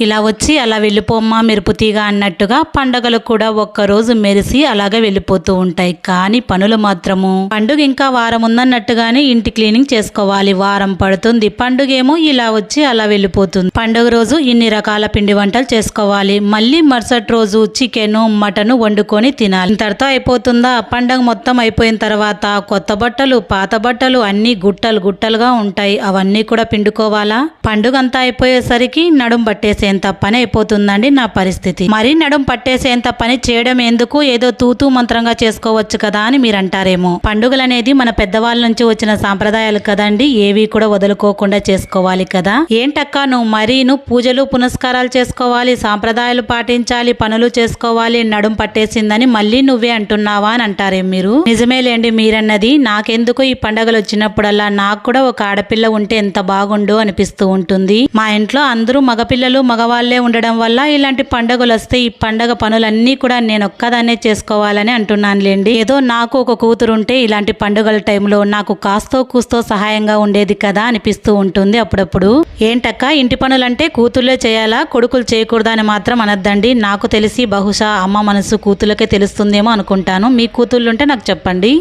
ఇలా వచ్చి అలా వెళ్ళిపోమ్మా మెరుపుతీగా అన్నట్టుగా పండగలు కూడా ఒక్కరోజు మెరిసి అలాగే వెళ్ళిపోతూ ఉంటాయి. కానీ పనులు మాత్రము. పండుగ ఇంకా వారం ఉందన్నట్టుగానే ఇంటి క్లీనింగ్ చేసుకోవాలి. వారం పడుతుంది. పండుగ ఏమో ఇలా వచ్చి అలా వెళ్ళిపోతుంది. పండుగ రోజు ఇన్ని రకాల పిండి వంటలు చేసుకోవాలి. మళ్ళీ మరుసటి రోజు చికెన్ మటన్ వండుకొని తినాలి. ఇంతటితో అయిపోతుందా? పండగ మొత్తం అయిపోయిన తర్వాత కొత్త బట్టలు పాత బట్టలు అన్ని గుట్టలు గుట్టలుగా ఉంటాయి. అవన్నీ కూడా పిండుకోవాలా? పండుగ అంతా అయిపోయేసరికి నడుం చేసేంత పని అయిపోతుందండి నా పరిస్థితి. మరి నడుం పట్టేసేంత పని చేయడం ఎందుకు? ఏదో తూతూ మంత్రంగా చేసుకోవచ్చు కదా అని మీరు అంటారేమో పండుగలు అనేది మన పెద్దవాళ్ళ నుంచి వచ్చిన సాంప్రదాయాలు కదండి. ఏవి కూడా వదులుకోకుండా చేసుకోవాలి కదా. ఏంటక్కా నువ్వు మరీ నువ్వు పూజలు పునస్కారాలు చేసుకోవాలి సాంప్రదాయాలు పాటించాలి పనులు చేసుకోవాలి నడుం పట్టేసిందని మళ్ళీ నువ్వే అంటున్నావా అని అంటారేం మీరు? నిజమేలేండి మీరన్నది. నాకెందుకు ఈ పండగలు వచ్చినప్పుడల్లా? నాకు కూడా ఒక ఆడపిల్ల ఉంటే ఎంత బాగుండు అనిపిస్తూ ఉంటుంది. మా ఇంట్లో అందరూ మగపిల్లలు మగవాళ్ళే ఉండడం వల్ల ఇలాంటి పండుగలు వస్తే ఈ పండగ పనులన్నీ కూడా నేను ఒక్కదాన్నే చేసుకోవాలని అంటున్నానులేండి. ఏదో నాకు ఒక కూతురు ఉంటే ఇలాంటి పండుగల టైంలో నాకు కాస్తో కూస్తో సహాయంగా ఉండేది కదా అనిపిస్తూ ఉంటుంది అప్పుడప్పుడు. ఏంటక్క ఇంటి పనులంటే కూతుర్లే చేయాలా? కొడుకులు చేయకూడదా అని మాత్రం అనద్దండి. నాకు తెలిసి బహుశా అమ్మ మనసు కూతులకే తెలుస్తుందేమో అనుకుంటాను. మీ కూతుళ్ళుంటే నాకు చెప్పండి.